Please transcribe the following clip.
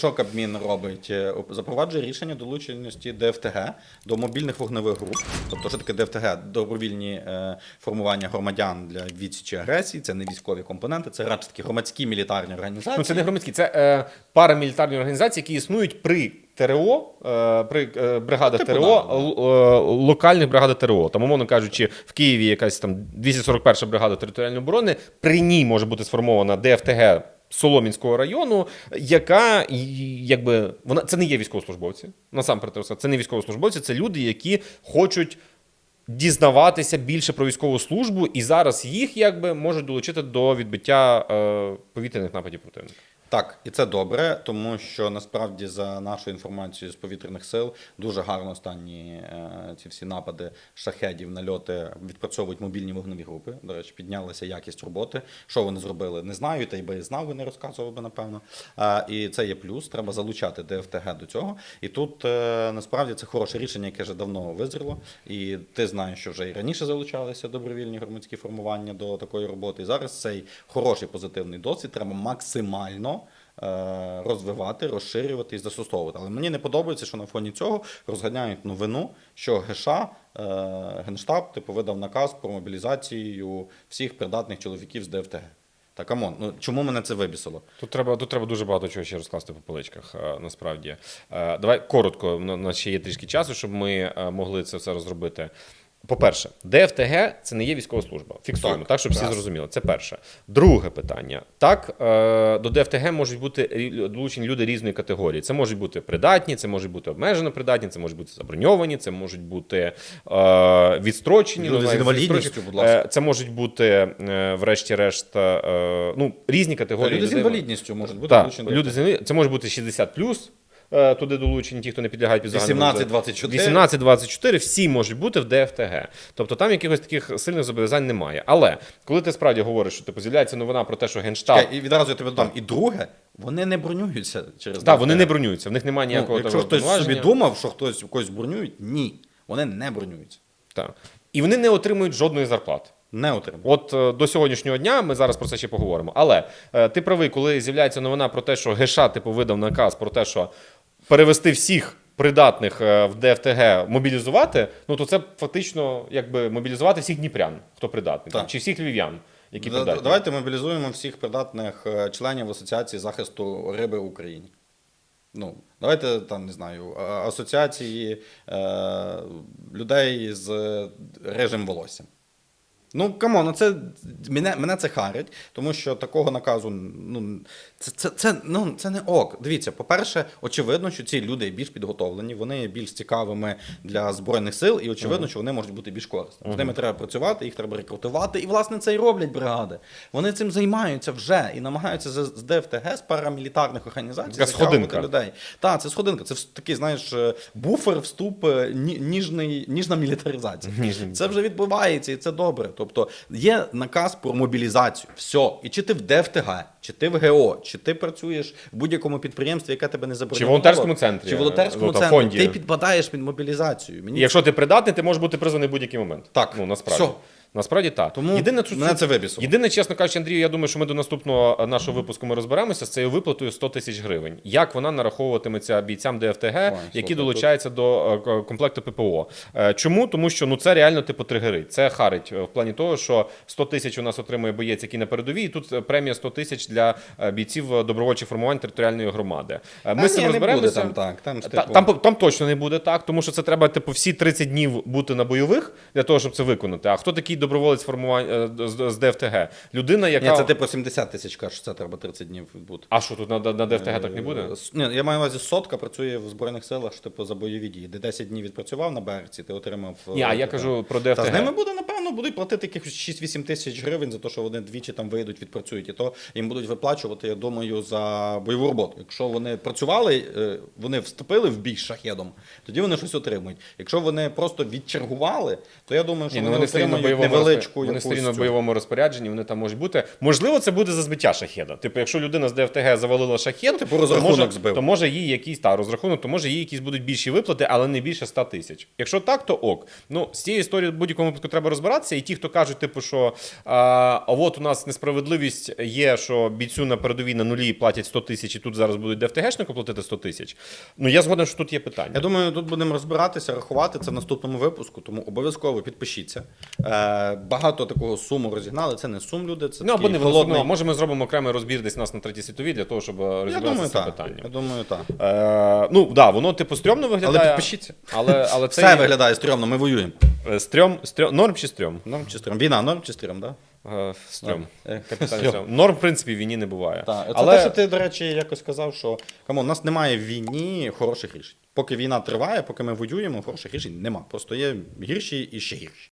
що Кабмін робить? Е, Запроваджує рішення долученості ДФТГ до мобільних вогневих груп. Тобто, що таке ДФТГ? Добровільні е, формування громадян для відсічі агресії. Це не військові компоненти, це радше такі громадські мілітарні організації. Ну, це не громадські, це е, парамілітарні організації, які існують при ТРО, е, при бригадах Типу, ТРО, да, да. локальних бригадах ТРО. Там, умовно кажучи, в Києві якась там 241 бригада територіальної оборони, при ній може бути сформована ДФТГ. Соломінського району, яка якби вона це не є військовослужбовці. Насамперед, це не військовослужбовці, це люди, які хочуть дізнаватися більше про військову службу, і зараз їх якби можуть долучити до відбиття е, повітряних нападів противника. Так, і це добре, тому що насправді за нашою інформацією з повітряних сил дуже гарно останні е, ці всі напади шахедів, нальоти відпрацьовують мобільні вогневі групи. До речі, піднялася якість роботи. Що вони зробили, не знаю, та й би знав, би не розказував би, напевно. Е, і це є плюс. Треба залучати ДФТГ до цього. І тут е, насправді це хороше рішення, яке вже давно визріло. І ти знаєш, що вже і раніше залучалися добровільні громадські формування до такої роботи. І зараз цей хороший позитивний досвід треба максимально розвивати, розширювати і застосовувати. Але мені не подобається, що на фоні цього розганяють новину, що ГШ, е, Генштаб, типу, видав наказ про мобілізацію всіх придатних чоловіків з ДФТГ. Та камон, ну чому мене це вибісило? Тут треба, тут треба дуже багато чого ще розкласти по поличках, е, насправді. Е, Давай коротко, у нас ще є трішки часу, щоб ми е, могли це все розробити. По-перше, ДФТГ це не є військова служба. Фіксуємо, так, Так, щоб всі раз. зрозуміли. Це перше. Друге питання. Так, е, до ДФТГ можуть бути долучені люди різної категорії. Це можуть бути придатні, це можуть бути обмежено придатні, це можуть бути заброньовані, це можуть бути е, відстрочені. Люди з інвалідністю, будь ласка. Е, Це можуть бути, врешті-решт, ну, різні Та категорії. люди з інвалідністю можуть бути Так, люди з це може бути 60 плюс. Туди долучені ті, хто не підлягають під загальному 18-24. 18-24, всі можуть бути в ДФТГ. Тобто там якихось таких сильних зобов'язань немає. Але коли ти справді говориш, що типу, з'являється новина про те, що Генштаб. Чекай, і відразу я тебе додам. І друге, вони не бронюються через Так, вони не бронюються, в них немає Ну, ніякого якщо такого хтось собі думав, що хтось когось бронюють, ні. Вони не бронюються. Так. І вони не отримують жодної зарплати. Не отримують. От е, до сьогоднішнього дня ми зараз про це ще поговоримо. Але е, ти правий, коли з'являється новина про те, що ГШ типу видав наказ про те, що перевести всіх придатних е, в ДФТГ мобілізувати, ну то це фактично якби мобілізувати всіх дніпрян, хто придатний, Так. чи всіх львів'ян, які Да- придатні. Давайте мобілізуємо всіх придатних е, членів Асоціації захисту риби в Україні. Ну, давайте там не знаю, асоціації е, людей з режим волосся. Ну, камон, ну це мене, мене це харить, тому що такого наказу ну, це, це, це, ну, це не ок. Дивіться, по-перше, очевидно, що ці люди більш підготовлені, вони є більш цікавими для збройних сил, і очевидно, що вони можуть бути більш корисними. З ними треба працювати, їх треба рекрутувати, і власне це і роблять бригади. Вони цим займаються вже і намагаються з, ДФТГ, з парамілітарних організацій затягувати людей. Так, це сходинка. Це такий, знаєш, е, буфер, вступ, е, ні- ніжний, ніжна мілітаризація. Це вже відбувається, і це добре. Тобто є наказ про мобілізацію. Все. І чи ти в ДФТГ, чи ти в ГО, чи ти працюєш в будь-якому підприємстві, яке тебе не заборонено. волонтерському центрі, Чи в волонтерському ну, центрі. фонді. Ти підпадаєш під мобілізацію. Мені І якщо ти придатний, ти можеш бути призваний в будь-який момент. Так. Ну, насправді. Все. Насправді так. Тому Єдине, мене це вибісило. Єдине, чесно кажучи, Андрію, я думаю, що ми до наступного е, нашого випуску ми розберемося з цією виплатою 100 тисяч гривень. Як вона нараховуватиметься бійцям ДФТГ, які слухай, долучаються до е, комплекту ППО? Е, Чому? Тому що ну це реально типу тригерить. Це харить в плані того, що 100 тисяч у нас отримує боєць, який на передовій. І тут премія 100 тисяч для бійців добровольчих формувань територіальної громади. Ми А з цим розберемося. там так. Там, Та- типу, Там, там точно не буде так, тому що це треба типу всі 30 днів бути на бойових для того, щоб це виконати. А хто такий доброволець формування е, з, з ДФТГ? Людина, яка Ні, це ти по 70 тисяч кажеш, це треба 30 днів відбути. а що тут на, на ДФТГ так не буде? Е, Ні, я маю на увазі сотка працює в Збройних силах, що, типу, за бойові дії. Де 10 днів відпрацював на берці, ти отримав. е, Ні, а я типу, кажу про Та з ДФТГ. ними буде, напевно, будуть платити якихось 6-8 тисяч гривень за те, що вони двічі там вийдуть, відпрацюють. І то їм будуть виплачувати, я думаю, за бойову роботу. Якщо вони працювали, е, вони вступили в бій шахедом, тоді вони щось отримують. Якщо вони просто відчергували, то я думаю, що Ні, ну вони, вони бойового невеличку. Вони все рівно в бойовому розпорядженні, вони там можуть бути. Можливо, це буде за збиття шахеда. Типу, якщо людина з ДФТГ завалила шахет, типу, розрахунок то може, збив. то може їй якийсь та розрахунок, то може їй якісь будуть більші виплати, але не більше 100 тисяч. Якщо так, то ок. Ну з цією історією в будь-якому випадку треба розбиратися. І ті, хто кажуть, типу, що а, а от у нас несправедливість є, що бійцю на передовій на нулі платять 100 тисяч, і тут зараз будуть ДФТГшнику платити 100 тисяч. Ну я згоден, що тут є питання. Я думаю, тут будемо розбиратися, рахувати це в наступному випуску, тому обов'язково підпишіться. Е, багато такого суму розігнали. Це не сум, люди, це Ну, або не холодний. холодний. Може, ми зробимо окремий розбір десь нас на третій світовій для того, щоб Я розібратися з цим питанням. Я думаю, так. Е, ну, да, воно типу стрьомно виглядає. Але підпишіться. Але, але це Все є- виглядає стрьомно, ми воюємо. Е, Стрьом, стрьом, норм чи стрьом? Норм чи стрьом? Війна, норм чи стрьом, так? Е, Стрьом. Е, стрьом. стрьом. Норм, в принципі, в війні не буває. Так, це Але те, що ти, до речі, якось сказав, що камон, у нас немає в війні хороших рішень. Поки війна триває, поки ми воюємо, хороших рішень нема. Просто є гірші і ще гірші.